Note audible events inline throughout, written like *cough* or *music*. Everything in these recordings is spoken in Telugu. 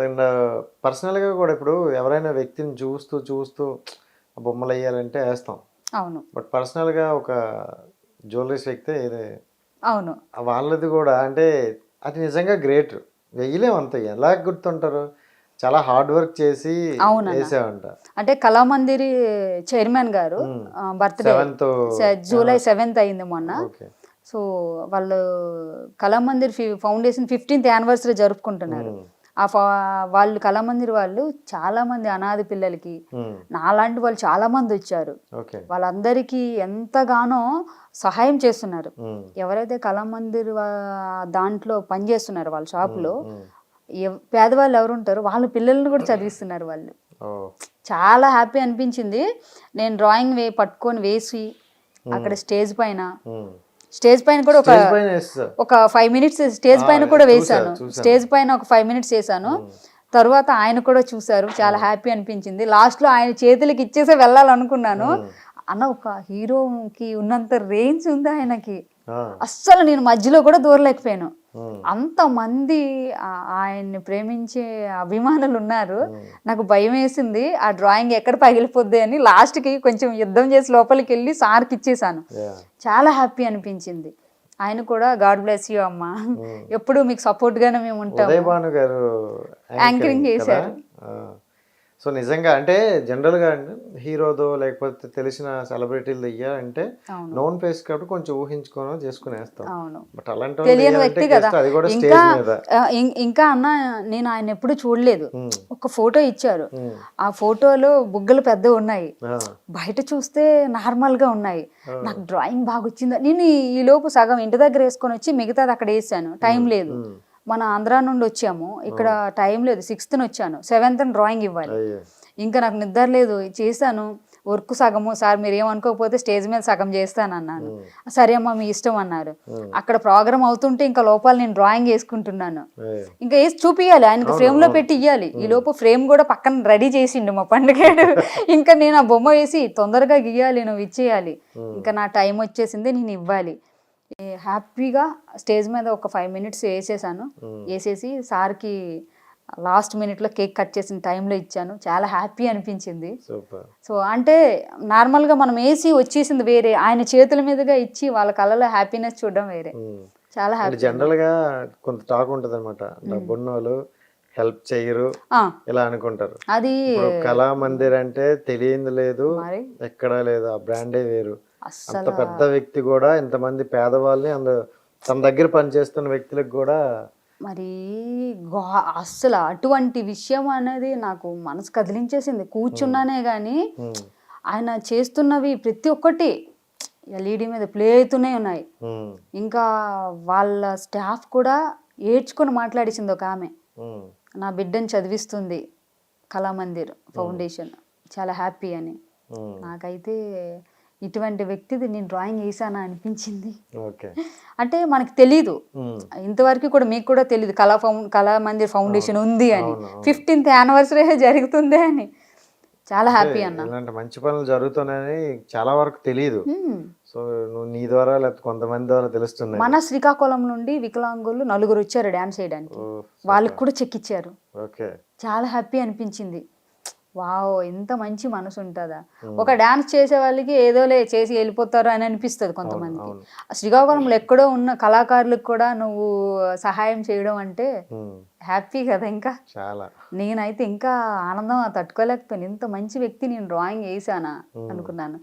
అండ్ పర్సనల్గా కూడా ఇప్పుడు ఎవరైనా వ్యక్తిని చూస్తూ చూస్తూ బొమ్మలు వేయాలంటే వేస్తాం. అవును. బట్ పర్సనల్గా ఒక జ్యువెలరీస్ వ్యక్తి ఇది అవును. వాళ్ళది కూడా అంటే అది నిజంగా గ్రేట్ వెయ్యలేం అంత. ఎలా గుర్తుంటారు? చాలా హార్డ్ వర్క్ చేసి. వేసావంట. అంటే కళామందిరి చైర్మన్ గారు బర్త్డే జూలై సెవెంత్ అయింది మొన్న. సో వాళ్ళు కళామందిర్ ఫౌండేషన్ ఫిఫ్టీన్త్ యానివర్సరీ జరుపుకుంటున్నారు. ఆ ఫా- వాళ్ళు కళామందిర్ వాళ్ళు చాలా మంది అనాథ పిల్లలకి నాలాంటి వాళ్ళు చాలా మంది వచ్చారు వాళ్ళందరికీ ఎంతగానో సహాయం చేస్తున్నారు. ఎవరైతే కళామందిర్ దాంట్లో పనిచేస్తున్నారు వాళ్ళ షాప్లో పేదవాళ్ళు ఎవరు ఉంటారో వాళ్ళ పిల్లల్ని కూడా చదివిస్తున్నారు వాళ్ళు. చాలా హ్యాపీ అనిపించింది. నేను డ్రాయింగ్ వే పట్టుకొని వేసి అక్కడ స్టేజ్ పైన స్టేజ్ పైన కూడా ఒక ఒక ఫైవ్ మినిట్స్ స్టేజ్ పైన కూడా వేశాను. స్టేజ్ పైన ఒక ఫైవ్ మినిట్స్ వేసాను తర్వాత ఆయన కూడా చూసారు చాలా హ్యాపీ అనిపించింది. లాస్ట్లో ఆయన చేతులకి ఇచ్చేసే వెళ్ళాలనుకున్నాను. అన్న ఒక హీరోకి ఉన్నంత రేంజ్ ఉంది ఆయనకి. అస్సలు నేను మధ్యలో కూడా దూరలేకపోయాను. అంతమంది ఆయన్ని ప్రేమించే అభిమానులు ఉన్నారు నాకు భయం వేసింది ఆ డ్రాయింగ్ ఎక్కడ పగిలిపోద్ది అని లాస్ట్కి కొంచెం యుద్ధం చేసి లోపలికి వెళ్ళి సార్కి ఇచ్చేసాను. చాలా హ్యాపీ అనిపించింది. ఆయన కూడా గాడ్ బ్లెస్ యూ అమ్మా. ఎప్పుడు మీకు సపోర్ట్ గానే మేము ఉంటాం కదా? చేశారు. సో నిజంగా అంటే జనరల్గా హీరోదో లేకపోతే తెలిసిన సెలబ్రిటీలు అవును. నోన్ ఫేస్ కాబట్టి కొంచెం ఊహించుకోనో చేసుకుని వేస్తాం అవును. బట్ అలాంటి తెలియని వ్యక్తి కదా. ఇంకా ఇంకా అన్న నేను ఆయన ఎప్పుడు చూడలేదు. ఉమ్, ఒక ఫోటో ఇచ్చారు. ఉమ్, ఆ ఫోటోలో బుగ్గలు పెద్ద ఉన్నాయి. బయట చూస్తే నార్మల్గా ఉన్నాయి. నాకు డ్రాయింగ్ బాగా వచ్చిందా నేను ఈ- లోపు సగం ఇంటి దగ్గర వేసుకొని వచ్చి మిగతాది అక్కడ వేసాను. టైం లేదు. ఉమ్. మన ఆంధ్రా నుండి వచ్చాము. ఇక్కడ టైం లేదు సిక్స్త్ వచ్చాను. సెవెంత్ డ్రాయింగ్ ఇవ్వాలి. ఇంకా నాకు నిద్ర లేదు చేశాను. వర్క్ సగము సార్ మీరు ఏమనుకోకపోతే స్టేజ్ మీద సగం చేస్తాను అన్నాను సరే అమ్మా మీ ఇష్టం అన్నారు. అక్కడ ప్రోగ్రామ్ అవుతుంటే ఇంకా లోపల నేను డ్రాయింగ్ వేసుకుంటున్నాను. ఇంకా వేసి చూపియాలి ఆయనకి ఫ్రేమ్లో పెట్టి ఇవ్వాలి ఈ లోపు ఫ్రేమ్ కూడా పక్కన రెడీ చేసిండు మా పండుగాడు. *laughs* ఇంకా నేను ఆ బొమ్మ వేసి తొందరగా గీయాలి నువ్వు ఇచ్చేయాలి. ఇంకా నా టైం వచ్చేసింది నేను ఇవ్వాలి. హ్యాపీగా స్టేజ్ మీద ఒక ఫైవ్ మినిట్స్ వేసేసాను. వేసేసి సార్కి లాస్ట్ మినిట్లో కేక్ కట్ చేసిన టైంలో ఇచ్చాను. చాలా హ్యాపీ అనిపించింది. సూపర్. సో అంటే నార్మల్గా మనం వేసి వచ్చేసింది వేరే. ఆయన చేతుల మీదుగా ఇచ్చి వాళ్ళ కళ్ళలో హ్యాపీనెస్ చూడడం వేరే. చాలా హ్యాపీ జనరల్గా కొంత టాక్ ఉంటది అనమాట హెల్ప్ చేయరు. ఇలా అనుకుంటారు. అది కళా మందిర్ అంటే తెలియంది లేదు. ఎక్కడా లేదు. ఆ బ్రాండే వేరు. అంత అస్సలు పెద్ద వ్యక్తి కూడా ఇంతమంది పేదవాళ్ళని అందు తన దగ్గర పనిచేస్తున్న వ్యక్తులకు కూడా మరి అస్సలు అటువంటి విషయం అనేది నాకు మనసు కదిలించేసింది. కూర్చున్నానే కానీ ఆయన చేస్తున్నవి ప్రతి ఒక్కటి ఎల్ఈడి మీద ప్లే అవుతూనే ఉన్నాయి. ఇంకా వాళ్ళ స్టాఫ్ కూడా ఏడ్చుకొని మాట్లాడేసింది ఒక ఆమె. నా బిడ్డని చదివిస్తుంది కళామందిర్ ఫౌండేషన్. చాలా హ్యాపీ అని. నాకైతే ఇటువంటి వ్యక్తిది నేను డ్రాయింగ్ వేసానా అనిపించింది. ఓకే. అంటే మనకి తెలీదు. ఇంతవరకు కూడా మీకు కూడా తెలియదు కళా ఫౌండ్ కళా మందిర్ ఫౌండేషన్ ఉంది అని. ఫిఫ్టీన్త్ యానివర్సరీ *laughs* జరుగుతుంది అని. చాలా హ్యాపీ అన్న. ఇలాంటి మంచి పనులు జరుగుతున్నాయని చాలా వరకు తెలియదు. సో నువ్వు నీ ద్వారా లేకపోతే కొంతమంది ద్వారా తెలుస్తున్నాయి. మన శ్రీకాకుళం నుండి వికలాంగులు నలుగురు వచ్చారు డ్యాన్స్ చేయడానికి. వాళ్ళకి కూడా చెక్ ఇచ్చారు. ఓకే. చాలా హ్యాపీ అనిపించింది. వావ్ ఎంత మంచి మనసు ఉంటుందా ఒక డాన్స్ చేసే వాళ్ళకి ఏదోలే చేసి వెళ్ళిపోతారు అని అనిపిస్తుంది కొంతమందికి. శ్రీకాకుళంలో ఎక్కడో ఉన్న కళాకారులకు కూడా నువ్వు సహాయం చేయడం అంటే హ్యాపీ కదా ఇంకా? చాలా. నేనైతే ఇంకా ఆనందం తట్టుకోలేకపోయాను. ఇంత మంచి వ్యక్తి నేను డ్రాయింగ్ వేసానా అనుకున్నాను.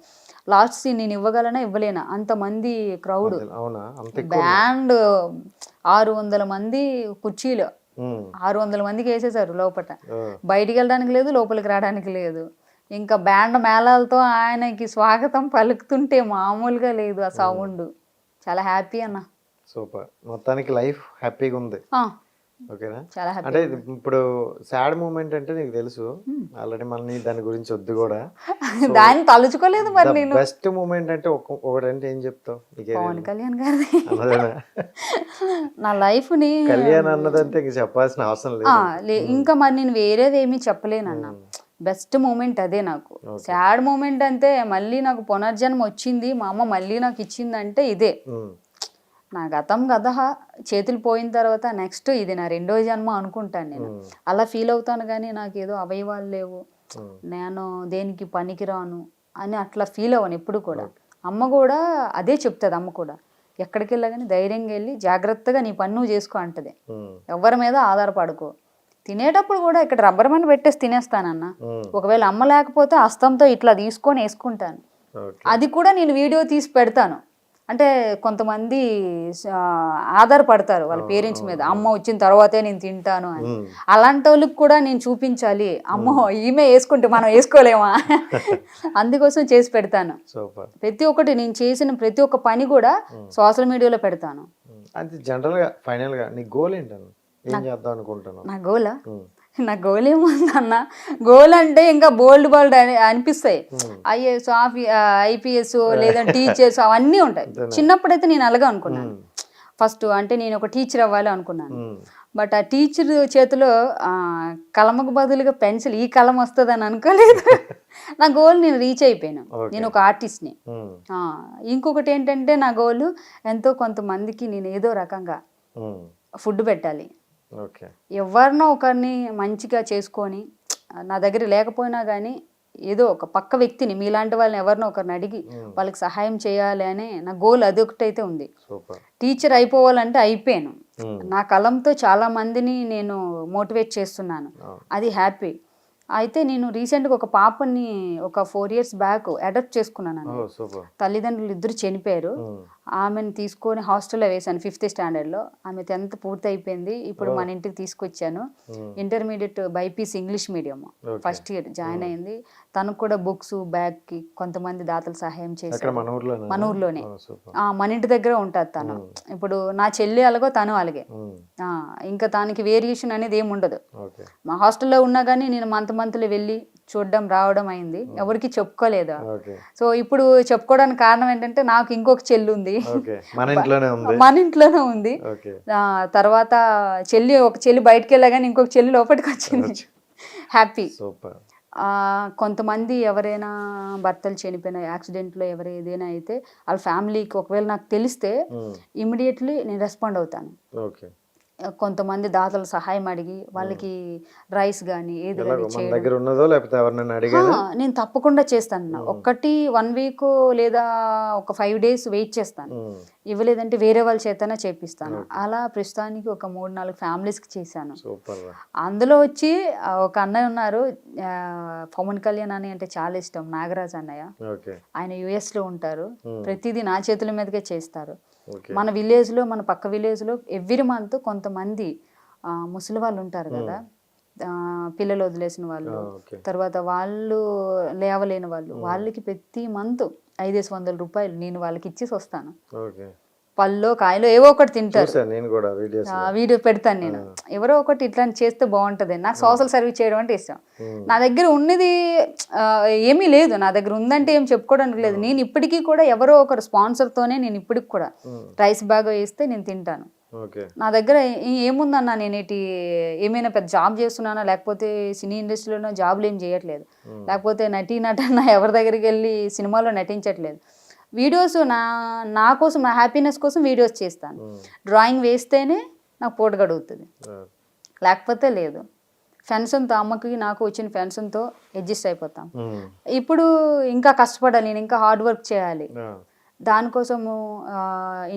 లాస్ట్ సీన్ నేను ఇవ్వగలనా ఇవ్వలేనా? అంతమంది క్రౌడ్. బ్యాండ్ ఆరు వందల మంది కుర్చీలు. ఆరు వందల మందికి వేసేసారు లోపట. బయటికి వెళ్ళడానికి లేదు లోపలికి రావడానికి లేదు. ఇంకా బ్యాండ్ మేళాలతో ఆయనకి స్వాగతం పలుకుతుంటే మామూలుగా లేదు ఆ సౌండ్. చాలా హ్యాపీ అన్న. సూపర్. మొత్తానికి లైఫ్ హ్యాపీగా ఉంది. ఓకేనా? అంటే ఇప్పుడు సాడ్ మూమెంట్ అంటే నీకు తెలుసు. ఆల్రెడీ మళ్ళీ దాని గురించి వద్దు కూడా. *laughs* దాన్ని తలుచుకోలేదు మరి నేను. బెస్ట్ మూమెంట్ అంటే ఒక- ఒకటంటే ఏం చెప్తావు? పవన్ కళ్యాణ్ గారి *laughs* నా లైఫ్ని కళ్యాణ్ అన్నదంటే ఇంక చెప్పాల్సిన అవసరం లేదు. లే- ఇంకా మరి నేను వేరేది ఏమీ చెప్పలేనన్న బెస్ట్ మూమెంట్ అదే నాకు. సాడ్ మూమెంట్ అంటే మళ్ళీ నాకు పునర్జన్మ వచ్చింది మా అమ్మ మళ్ళీ నాకు ఇచ్చిందంటే ఇదే. నా గతం గత చేతులు పోయిన తర్వాత నెక్స్ట్ ఇది నా రెండో జన్మ అనుకుంటాను నేను. అలా ఫీల్ అవుతాను కానీ నాకు ఏదో అవయవాలు లేవు. నేను దేనికి పనికిరాను అని అట్లా ఫీల్ అవ్వను ఎప్పుడు కూడా. అమ్మ కూడా అదే చెప్తుంది అమ్మ కూడా. ఎక్కడికి వెళ్ళగానే ధైర్యంగా వెళ్ళి జాగ్రత్తగా నీ పని నువ్వు చేసుకో అంటది. ఎవరి మీద ఆధారపడుకో. తినేటప్పుడు కూడా ఇక్కడ రబ్బర్ మండి పెట్టేసి తినేస్తానన్న. ఒకవేళ అమ్మ లేకపోతే హస్తంతో ఇట్లా తీసుకొని వేసుకుంటాను. అది కూడా నేను వీడియో తీసి పెడతాను. అంటే కొంతమంది ఆధారపడతారు వాళ్ళ పేరెంట్స్ మీద. అమ్మ వచ్చిన తర్వాతే నేను తింటాను అని. అలాంటి వాళ్ళకి కూడా నేను చూపించాలి. అమ్మో ఈమె వేసుకుంటే మనం వేసుకోలేమా? *laughs* అందుకోసం చేసి పెడతాను. ప్రతి ఒక్కటి నేను చేసిన ప్రతి ఒక్క పని కూడా సోషల్ మీడియాలో పెడతాను. అది జనరల్గా ఫైనల్గా నీ గోల్ ఏం చేద్దాం అనుకుంటున్నావు? నా గోలా? నా గోల్ ఏముందన్న గోల్ అంటే ఇంకా బోల్డ్ బోల్డ్ అని అనిపిస్తాయి. ఐఏఎస్ ఐపీఎస్ లేదా టీచర్స్ అవన్నీ ఉంటాయి. చిన్నప్పుడైతే నేను అలాగే అనుకున్నాను. ఫస్ట్ అంటే నేను ఒక టీచర్ అవ్వాలి అనుకున్నాను. బట్ ఆ టీచర్ చేతిలో కలమకు బదులుగా పెన్సిల్ ఈ కలం వస్తుందని అనుకోలేదు. *laughs* నా గోల్ నేను రీచ్ అయిపోయాను. నేను ఒక ఆర్టిస్ట్ని ఇంకొకటి ఏంటంటే నా గోల్ ఎంతో కొంతమందికి నేను ఏదో రకంగా ఫుడ్ పెట్టాలి. ఎవరినో ఒకరిని మంచిగా చేసుకొని నా దగ్గర లేకపోయినా కానీ ఏదో ఒక పక్క వ్యక్తిని మీలాంటి వాళ్ళని ఎవరినో ఒకరిని అడిగి వాళ్ళకి సహాయం చేయాలి అనే నా గోల్ అదొకటైతే ఉంది. సూపర్. టీచర్ అయిపోవాలంటే అయిపోయాను. నా కలంతో చాలా మందిని నేను మోటివేట్ చేస్తున్నాను. అది హ్యాపీ. అయితే నేను రీసెంట్గా ఒక పాపని ఒక ఫోర్ ఇయర్స్ బ్యాక్ అడాప్ట్ చేసుకున్నాను. తల్లిదండ్రులు ఇద్దరు చనిపోయారు. ఆమెను తీసుకొని హాస్టల్లో వేశాను ఫిఫ్త్ స్టాండర్డ్లో. ఆమె టెన్త్ పూర్తి అయిపోయింది ఇప్పుడు మన ఇంటికి తీసుకొచ్చాను. Intermediate BiPC English medium. First year join అయింది. తనకు కూడా బుక్స్ బ్యాగ్కి కొంతమంది దాతలు సహాయం చేశారు. మన ఊర్లోనే? మన ఇంటి దగ్గర ఉంటుంది తను. ఇప్పుడు నా చెల్లి అలాగో తను అలాగే. ఇంకా దానికి వేరియేషన్ అనేది ఏమి ఉండదు మా హాస్టల్లో ఉన్నా కానీ నేను మంత్ మంత్లీ వెళ్ళి చూడడం రావడం అయింది. ఎవరికి చెప్పుకోలేదు. సో ఇప్పుడు చెప్పుకోవడానికి కారణం ఏంటంటే నాకు ఇంకొక చెల్లి ఉంది. మన ఇంట్లోనే ఉంది. *laughs* తర్వాత చెల్లి ఒక చెల్లి బయటకు వెళ్ళగానే ఇంకొక చెల్లి లోపలికి వచ్చింది. హ్యాపీ. కొంతమంది ఎవరైనా భర్తలు చనిపోయిన యాక్సిడెంట్లో ఎవరు ఏదైనా అయితే వాళ్ళ ఫ్యామిలీకి ఒకవేళ నాకు తెలిస్తే ఉమ్, ఇమీడియట్లీ నేను రెస్పాండ్ అవుతాను. కొంతమంది దాతల సహాయం అడిగి వాళ్ళకి రైస్ కానీ ఏది దగ్గర ఉన్నదో లేకపోతే ఎవరినైనా నేను తప్పకుండా చేస్తాను అన్న. ఒక్కటి వన్ వీక్ లేదా ఒక ఫైవ్ డేస్ వెయిట్ చేస్తాను. ఇవ్వలేదంటే వేరే వాళ్ళ చేతనే చేపిస్తాను. అలా ప్రస్తుతానికి ఒక మూడు నాలుగు ఫ్యామిలీస్కి చేశాను. అందులో వచ్చి ఒక అన్నయ్య ఉన్నారు. పవన్ కళ్యాణ్ అని అంటే చాలా ఇష్టం. నాగరాజ్ అన్నయ్య. ఆయన US లో ఉంటారు ప్రతిదీ నా చేతుల మీదకే చేస్తారు. మన విలేజ్లో మన పక్క విలేజ్లో ఎవ్రీ మంత్ కొంతమంది ముసలి వాళ్ళు ఉంటారు కదా. పిల్లలు వదిలేసిన వాళ్ళు తర్వాత వాళ్ళు లేవలేని వాళ్ళు వాళ్ళకి ప్రతి మంత్ ఐదేసి వందల రూపాయలు నేను వాళ్ళకి ఇచ్చేసి వస్తాను. పళ్ళో కాయలో ఏవో ఒకటి తింటారు. నేను కూడా వీడియో పెడతాను నేను. ఎవరో ఒకటి ఇట్లాంటి చేస్తే బాగుంటుంది. నాకు సోషల్ సర్వీస్ చేయడం అంటే ఇష్టం. నా దగ్గర ఉన్నది ఏమీ లేదు. నా దగ్గర ఉందంటే ఏం చెప్పుకోవడానికి లేదు. నేను ఇప్పటికీ కూడా ఎవరో ఒకరు స్పాన్సర్తోనే నేను ఇప్పటికి కూడా రైస్ బ్యాగ్ వేస్తే నేను తింటాను. నా దగ్గర ఏముందన్నా నేను ఇటు ఏమైనా పెద్ద జాబ్ చేస్తున్నానా లేకపోతే సినీ ఇండస్ట్రీలోనో జాబ్లు ఏం చేయట్లేదు. లేకపోతే నటీ నటన ఎవరి దగ్గరికి వెళ్ళి సినిమాలో నటించట్లేదు. వీడియోస్ నా నా కోసం నా హ్యాపీనెస్ కోసం వీడియోస్ చేస్తాను. డ్రాయింగ్ వేస్తేనే నాకు పూట గడుగుతుంది లేకపోతే లేదు. ఫెన్షన్తో అమ్మకి నాకు వచ్చిన ఫెన్షన్తో అడ్జస్ట్ అయిపోతాం. ఇప్పుడు ఇంకా కష్టపడాలి నేను ఇంకా హార్డ్ వర్క్ చేయాలి. దానికోసము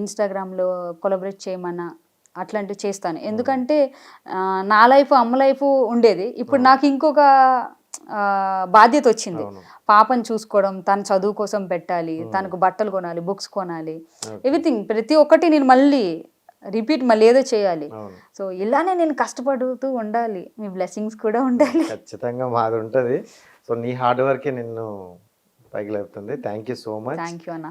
ఇన్స్టాగ్రామ్లో కొలబరేట్ చేయమన్నా అట్లాంటివి చేస్తాను. ఎందుకంటే నా లైఫ్ అమ్మ లైఫ్ ఉండేది. ఇప్పుడు నాకు ఇంకొక బాధ్యత వచ్చింది. పాపని చూసుకోవడం తన చదువు కోసం పెట్టాలి తనకు బట్టలు కొనాలి బుక్స్ కొనాలి ఎవ్రీథింగ్. ప్రతి ఒక్కటి నేను మళ్ళీ రిపీట్ మళ్ళీ ఏదో చేయాలి. సో ఇలానే నేను కష్టపడుతూ ఉండాలి. మీ బ్లెస్సింగ్స్ కూడా ఉండాలి. ఖచ్చితంగా మాది ఉంటుంది. సో నీ హార్డ్ వర్కే నిన్ను పైకి లేపుతుంది. Thank you so much. Thank you అన్న.